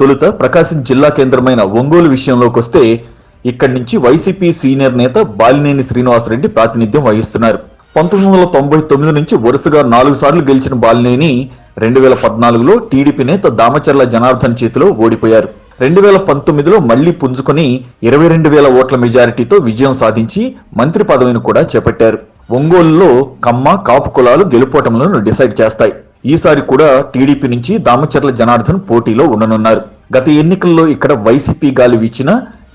తొలుత ప్రకాశం జిల్లా కేంద్రమైన ఒంగోలు విషయంలోకి వస్తే ఇక్కడి నుంచి వైసీపీ సీనియర్ నేత బాలినేని శ్రీనివాసరెడ్డి ప్రాతినిధ్యం వహిస్తున్నారు. పంతొమ్మిది వందల తొంభై తొమ్మిది నుంచి వరుసగా నాలుగు సార్లు గెలిచిన బాలినేని రెండు వేల పద్నాలుగులో టీడీపీ నేత దామచర్ల జనార్దన్ చేతిలో ఓడిపోయారు. రెండు వేల పంతొమ్మిదిలో మళ్ళీ పుంజుకొని ఇరవై రెండు వేల ఓట్ల మెజారిటీతో విజయం సాధించి మంత్రి పదవిని కూడా చేపట్టారు. ఒంగోలులో కమ్మ కాపు కులాలు గెలుపోటములను డిసైడ్ చేస్తాయి. ఈసారి కూడా టీడీపీ నుంచి దామచర్ల జనార్దన్ పోటీలో ఉండనున్నారు. గత ఎన్నికల్లో ఇక్కడ వైసీపీ గాలి వీచిన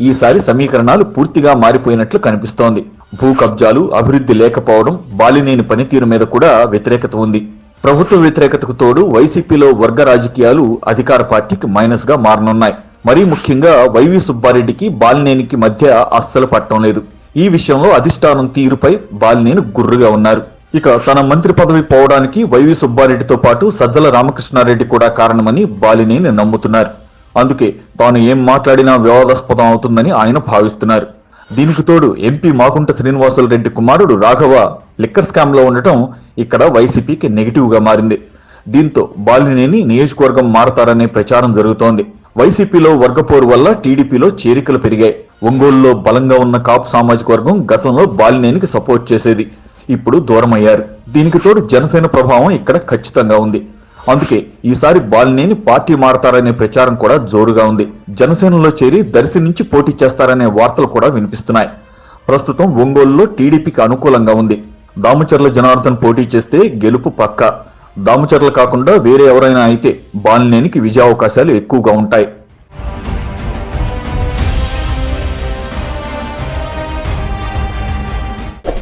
ఈసారి సమీకరణాలు పూర్తిగా మారిపోయినట్లు కనిపిస్తోంది. భూ కబ్జాలు అభివృద్ధి లేకపోవడం బాలినేని పనితీరు మీద కూడా వ్యతిరేకత ఉంది. ప్రభుత్వ వ్యతిరేకతకు తోడు వైసీపీలో వర్గ రాజకీయాలు అధికార పార్టీకి మైనస్గా మారనున్నాయి. మరీ ముఖ్యంగా వైవి సుబ్బారెడ్డికి బాలినేనికి మధ్య అస్సలు పట్టం లేదు. ఈ విషయంలో అధిష్టానం తీరుపై బాలినేని గుర్రుగా ఉన్నారు. ఇక తన మంత్రి పదవి పోవడానికి వైవి సుబ్బారెడ్డితో పాటు సజ్జల రామకృష్ణారెడ్డి కూడా కారణమని బాలినేని నమ్ముతున్నారు. అందుకే తాను ఏం మాట్లాడినా వివాదాస్పదం అవుతుందని ఆయన భావిస్తున్నారు. దీనికి తోడు ఎంపీ మాకుంట శ్రీనివాసులరెడ్డి కుమారుడు రాఘవ లిక్కర్ స్కామ్లో ఉండటం ఇక్కడ వైసీపీకి నెగిటివ్గా మారింది. దీంతో బాలినేని నియోజకవర్గం మారతారనే ప్రచారం జరుగుతోంది. వైసీపీలో వర్గపోరు వల్ల టీడీపీలో చేరికలు పెరిగాయి. ఒంగోలులో బలంగా ఉన్న కాపు సామాజిక వర్గం గతంలో బాలినేనికి సపోర్ట్ చేసేది. ఇప్పుడు దూరమయ్యారు. దీనికి తోడు జనసేన ప్రభావం ఇక్కడ ఖచ్చితంగా ఉంది. అందుకే ఈసారి బాలినేని పార్టీ మారతారనే ప్రచారం కూడా జోరుగా ఉంది. జనసేనలో చేరి దర్శి నుంచి పోటీ చేస్తారనే వార్తలు కూడా వినిపిస్తున్నాయి. ప్రస్తుతం ఒంగోలులో టీడీపీకి అనుకూలంగా ఉంది. దామచర్ల జనార్దన్ పోటీ చేస్తే గెలుపు పక్క. దామచర్ల కాకుండా వేరే ఎవరైనా అయితే బాలినేనికి విజయావకాశాలు ఎక్కువగా ఉంటాయి.